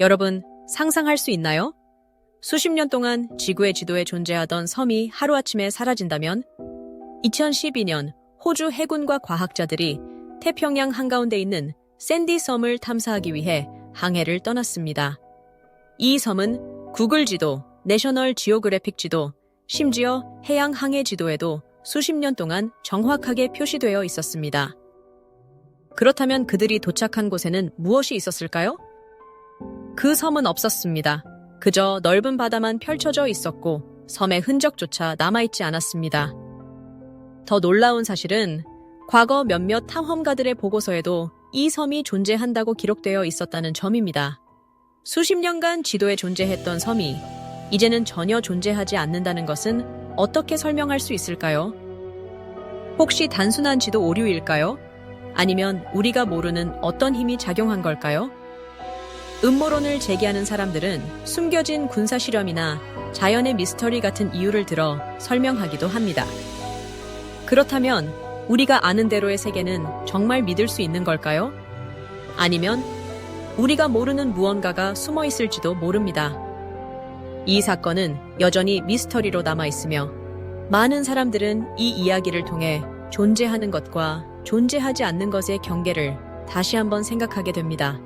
여러분, 상상할 수 있나요? 수십 년 동안 지구의 지도에 존재하던 섬이 하루아침에 사라진다면 2012년 호주 해군과 과학자들이 태평양 한가운데 있는 샌디 섬을 탐사하기 위해 항해를 떠났습니다. 이 섬은 구글 지도, 내셔널 지오그래픽 지도, 심지어 해양 항해 지도에도 수십 년 동안 정확하게 표시되어 있었습니다. 그렇다면 그들이 도착한 곳에는 무엇이 있었을까요? 그 섬은 없었습니다. 그저 넓은 바다만 펼쳐져 있었고 섬의 흔적조차 남아있지 않았습니다. 더 놀라운 사실은 과거 몇몇 탐험가들의 보고서에도 이 섬이 존재한다고 기록되어 있었다는 점입니다. 수십 년간 지도에 존재했던 섬이 이제는 전혀 존재하지 않는다는 것은 어떻게 설명할 수 있을까요? 혹시 단순한 지도 오류일까요? 아니면 우리가 모르는 어떤 힘이 작용한 걸까요? 음모론을 제기하는 사람들은 숨겨진 군사 실험이나 자연의 미스터리 같은 이유를 들어 설명하기도 합니다. 그렇다면 우리가 아는 대로의 세계는 정말 믿을 수 있는 걸까요? 아니면 우리가 모르는 무언가가 숨어 있을지도 모릅니다. 이 사건은 여전히 미스터리로 남아 있으며 많은 사람들은 이 이야기를 통해 존재하는 것과 존재하지 않는 것의 경계를 다시 한번 생각하게 됩니다.